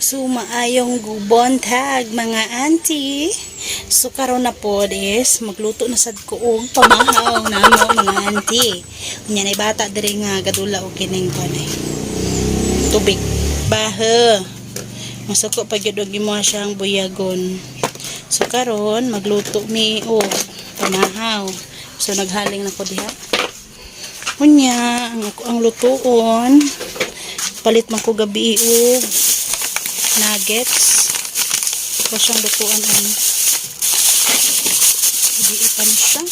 So, maayong gubontag mga auntie. So, karon na po is, magluto na sad ko og pamahaw na mo mga auntie. Unya na bata diri nga gadula og kining kanay. Tubig. Bahe. Masuko pa gyud og imo siyang buyagon. So, karon magluto mi og pamahaw. So, naghaling na ko diha. Unya, ang, ang lutuon, palit man ko gabi og nuggets. Ko siyang lutuan ang hindi pa na siya.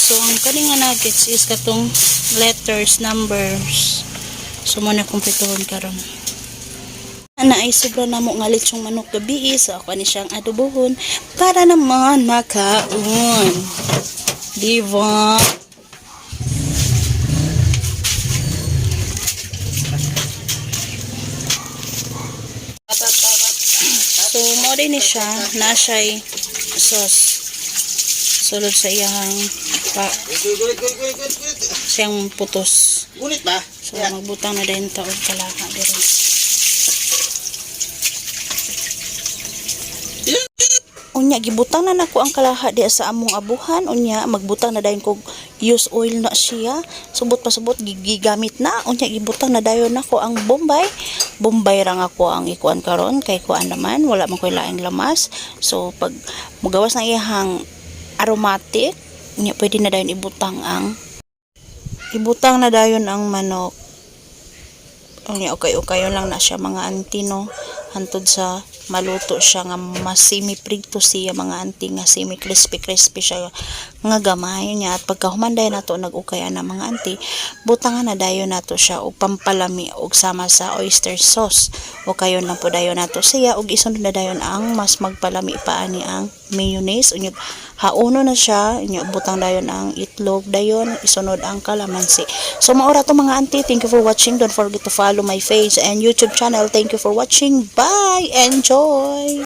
So, ang kaning nga nuggets is katong letters, numbers. So, muna kumpletuhon karon. Ana ay sobra na mo nga lechong manok gabi so ako ni siyang adobohon para naman makaon. Diba? So, mo din siya, na siya'y sauce. Sulod sa iyang pa, siyang putos. Gulit ba? So, magbutang na din taog kalaka din. Unya, gibutang na nako ang kalaha di sa among abuhan. Unya, magbutang na dayon kog use oil na siya. Subot pa subot, gigamit na. Unya, gibutang na dayon nako ang bombay. Bombay ra nga ko ang ikuan karon kay kuan naman. Wala man ko'y laing lamas. So, pag mugawas na iyang aromatic, unya, pwede na dayon ibutang ang ibutang na dayon ang manok Unya okay okay lang na siya mga auntie no. Hantod sa maluto siya nga mas semi prito siya mga auntie nga semi crispy crispy siya nga gamay niya. At pagka humanday nato nag-ukay na mga auntie butangan na dayon nato siya og pampalami og sama sa oyster sauce. O kayo na po dayon nato siya og isunod na dayon ang mas magpalami pa ani ang mayonnaise. Unya hauno na siya unya butang dayon ang itlog dayon isunod ang kalamansi. So maura to mga auntie. Thank you for watching. Don't forget to follow my page and youtube channel. Thank you for watching. Bye! Enjoy